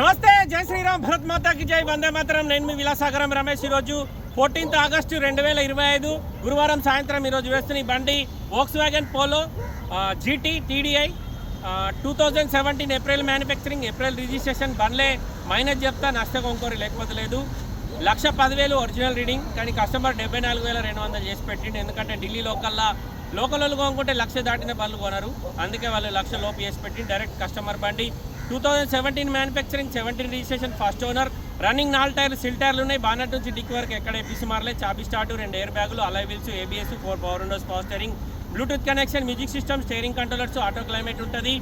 నమస్తే జై శ్రీరామ్ భరత్ మాతాకి జై వందే మాతరం. నేను మీ విలాసాగరం రమేష్ ఈరోజు ఫోర్టీన్త్ ఆగస్టు రెండు వేల ఇరవై ఐదు గురువారం సాయంత్రం ఈరోజు వేస్తున్న ఈ బండి Volkswagen Polo GT TDI two thousand seventeen April manufacturing April registration బండ్లే minus చెప్తా నష్ట కొంకోరి లేకపోతే లేదు. లక్ష పదివేలు ఒరిజినల్ రీడింగ్ కానీ కస్టమర్ డెబ్బై నాలుగు వేల రెండు వందలు చేసి పెట్టిండు. ఎందుకంటే ఢిల్లీ లోకల్లా లోకల్ వాళ్ళు కొనుక్కుంటే లక్ష దాటిన బండ్లు కొనరు. అందుకే వాళ్ళు లక్ష లోపు చేసి పెట్టి డైరెక్ట్ కస్టమర్ బండి. Two thousand seventeen manufacturing seventeen registration first owner running నాలుగు టైర్లు సిల్ టైర్లు ఉన్నాయి. బానట్ నుంచి డిక్ వరకు ఎక్కడ ఎపిసి మారలే చాపి స్టార్ట్ రెండు ఎయిర్ బ్యాగులు alloy wheels ABS four power windows power steering Bluetooth connection music system steering controllers auto climate ఉంటుంది.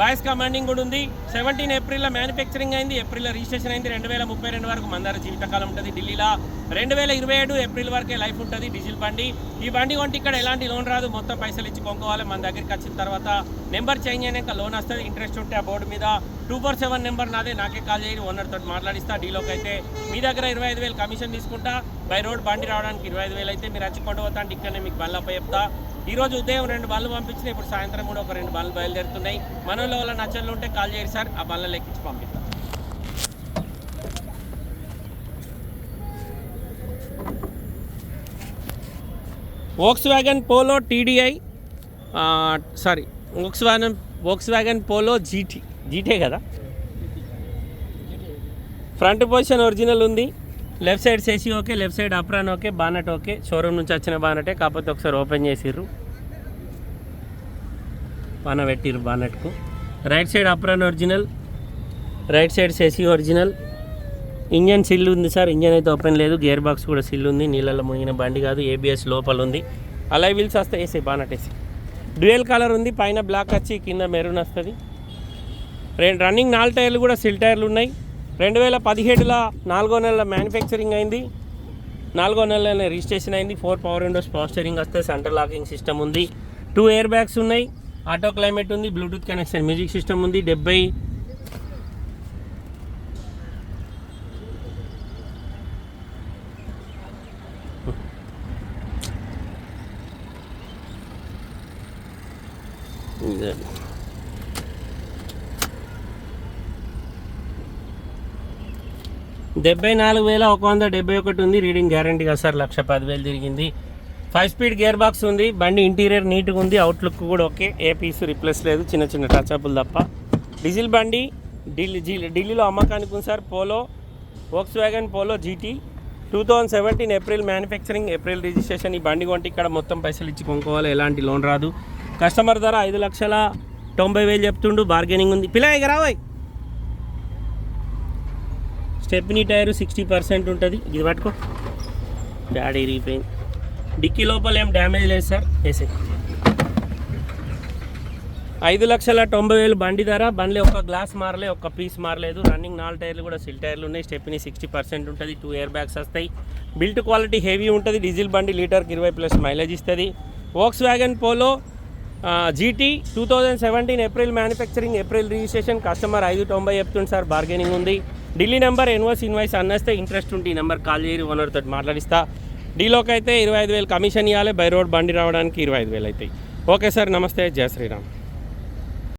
వాయిస్ కమాండింగ్ కూడా ఉంది. సెవెంటీన్ ఏప్రిల్లో మ్యానుఫ్యాక్చరింగ్ అయింది. ఏప్రిల్లో రిజిస్ట్రేషన్ అయింది. రెండు వేల ముప్పై రెండు వరకు మందార జీవితకాలం ఉంటుంది ఢిల్లీలో. రెండు వేల ఇరవై ఏడు ఏప్రిల్ వరకే లైఫ్ ఉంటుంది డీజిల్ బండి. ఈ బండి కొంటే ఇక్కడ ఎలాంటి లోన్ రాదు. మొత్తం పైసలు ఇచ్చి కొనుక్కోవాలి. మన దగ్గరికి వచ్చిన తర్వాత నెంబర్ చేంజ్ అయినాక లోన్ వస్తుంది. ఇంట్రెస్ట్ ఉంటే ఆ బోర్డు మీద టూ ఫోర్ సెవెన్ నెంబర్ నాదే. నాకే కాల్ చేయండి ఓనర్ తోటి మాట్లాడిస్తా డీలోకి అయితే. మీ దగ్గర ఇరవై ఐదు వేలు కమిషన్ తీసుకుంటా బై రోడ్ బండి రావడానికి ఇరవై ఐదు వేలు అయితే. మీరు వచ్చి కొండ పోతా అంటే ఇక్కడనే మీకు బండ్లు చెప్తా ఈరోజు ఉదయం రెండు బళ్ళు పంపించిన ఇప్పుడు సాయంత్రం కూడా ఒక రెండు బళ్ళు బయలుదేరుతున్నాయి. మనలో వాళ్ళ నచ్చలు ఉంటే కాల్ చేయరు సార్ ఆ బళ్ళ లెక్కించి పంపిస్తాం. Volkswagen Polo TDI sorry Volkswagen Volkswagen Polo GT GT కదా? ఫ్రంట్ పొజిషన్ ఒరిజినల్ ఉంది. Left side సేసీ okay left side apron okay bonnet okay. Showroom నుంచి వచ్చిన బానటే కాకపోతే ఒకసారి ఓపెన్ చేసిర్రు. బాన పెట్టిర్రు బానట్కు right side apron original right side సేసి ఒరిజినల్ ఇంజన్ సిల్ ఉంది సార్ ఇంజన్ అయితే ఓపెన్ లేదు. గేర్ బాక్స్ కూడా సిల్ ఉంది. నీళ్ళలో మునిగిన బండి కాదు ఏబిఎస్ లోపల ఉంది అలా వీల్స్ వస్తే వేసే బానట్ వేసి డ్యూయల్ కలర్ ఉంది పైన బ్లాక్ వచ్చి కింద మెరూన్ వస్తుంది. రెండు రన్నింగ్ నాలుగు టైర్లు కూడా సిల్ టైర్లు ఉన్నాయి. రెండు వేల పదిహేడులో నాలుగో నెలల మ్యానుఫ్యాక్చరింగ్ అయింది. నాలుగో నెలలోనే రిజిస్ట్రేషన్ అయింది. Four power windows power steering వస్తే సెంటర్ లాకింగ్ సిస్టమ్ ఉంది. టూ ఎయిర్ బ్యాగ్స్ ఉన్నాయి. ఆటో క్లైమేట్ ఉంది. బ్లూటూత్ కనెక్షన్ మ్యూజిక్ సిస్టమ్ ఉంది. డెబ్బై ఇదే. డెబ్బై నాలుగు వేల ఒక వంద డెబ్బై ఒకటి ఉంది. Reading guarantee sir. లక్ష పదివేలు తిరిగింది. ఫైవ్ స్పీడ్ గేర్ బాక్స్ ఉంది. బండి ఇంటీరియర్ నీట్గా ఉంది. అవుట్లుక్ కూడా ఓకే. ఏ పీస్ రిప్లేస్ లేదు. చిన్న చిన్న టచ్ అప్లు తప్ప. డీజిల్ బండి ఢిల్లీ ఢిల్లీలో అమ్మకానికి ఉంది sir. Polo Volkswagen Polo GT two thousand seventeen April manufacturing April registration ఈ బండి కొంటే ఇక్కడ మొత్తం పైసలు ఇచ్చి కొనుక్కోవాలి. ఎలాంటి లోన్ రాదు. కస్టమర్ ధర ఐదు లక్షల తొంభై వేలు చెప్తుండు బార్గెనింగ్ ఉంది. పిల్ల రావాయి. స్టెప్నీ టైర్ సిక్స్టీ పర్సెంట్ ఉంటుంది. ఇది పట్టుకో. డాడీ ఇరిగిపోయింది. డిక్కీ లోపల ఏం డ్యామేజ్ లేదు సార్. వేసే ఐదు లక్షల తొంభై వేలు బండి ధర. బండ్లే ఒక గ్లాస్ మారలే ఒక పీస్ మారలేదు. రన్నింగ్ నాలుగు టైర్లు కూడా సిల్ టైర్లు ఉన్నాయి. స్టెప్ని సిక్స్టీ పర్సెంట్ ఉంటుంది. టూ ఇయర్ బ్యాగ్స్ వస్తాయి. బిల్ట్ క్వాలిటీ హెవీ ఉంటుంది. డీజిల్ బండి లీటర్కి ఇరవై ప్లస్ మైలేజ్ ఇస్తుంది. Volkswagen Polo GT two thousand seventeen April manufacturing April registration customer ఐదు తొంభై చెప్తుంది సార్ బార్గెనింగ్ ఉంది. ఢిల్లీ నెంబర్ ఎన్వాయిస్ ఇన్వాయిస్ అన్నస్తే ఇంట్రెస్ట్ ఉంటే ఈ నెంబర్ కాల్ చేయరు ఓనర్ తోటి మాట్లాడిస్తా. డీలోకి అయితే ఇరవై ఐదు వేలు కమిషన్ ఇవ్వాలి బై రోడ్ బండి రావడానికి ఇరవై ఐదు వేలు అవుతాయి ఓకే సార్ నమస్తే జయ శ్రీరామ్.